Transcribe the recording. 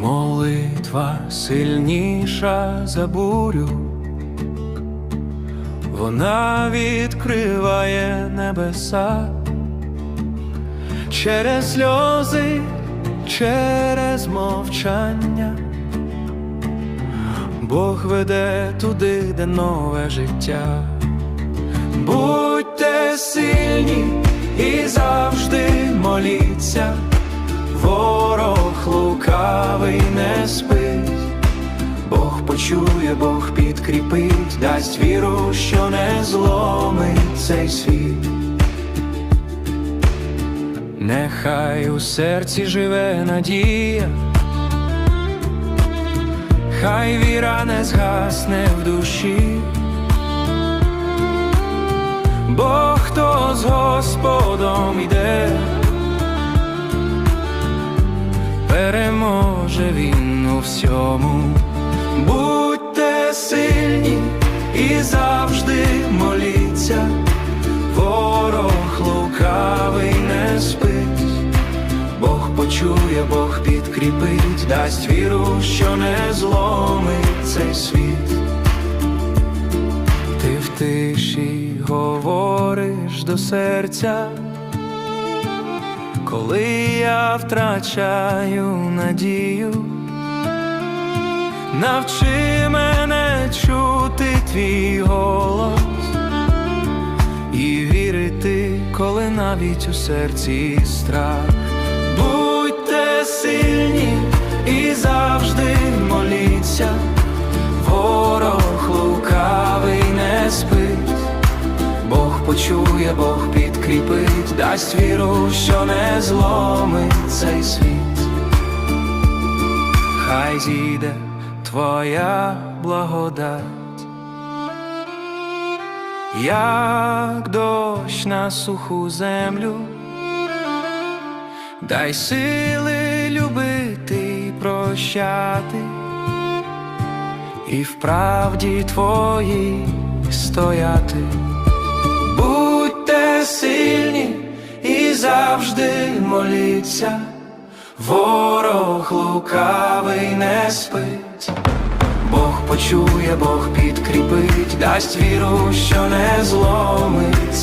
Молитва сильніша за бурю, вона відкриває небеса через сльози, через мовчання. Бог веде туди, де нове життя. Будьте сильні і завжди моліться, лукавий не спить, Бог почує, Бог підкріпить, дасть віру, що не зломить цей світ. Нехай у серці живе надія, хай віра не згасне в душі. Бо хто з Господом іде, він у всьому. Будьте сильні і завжди моліться, ворог лукавий не спить, Бог почує, Бог підкріпить, дасть віру, що не зломить цей світ. Ти в тиші говориш до серця, коли я втрачаю надію, навчи мене чути твій голос і вірити, коли навіть у серці страх. Будьте сильні і завжди моліться. Почує, Бог підкріпить, дасть віру, що не зломить цей світ. Хай зійде твоя благодать, як дощ на суху землю, дай сили любити і прощати і в правді твоїй стояти. Сильні і завжди моліться, ворог лукавий не спить, Бог почує, Бог підкріпить, дасть віру, що не зломить.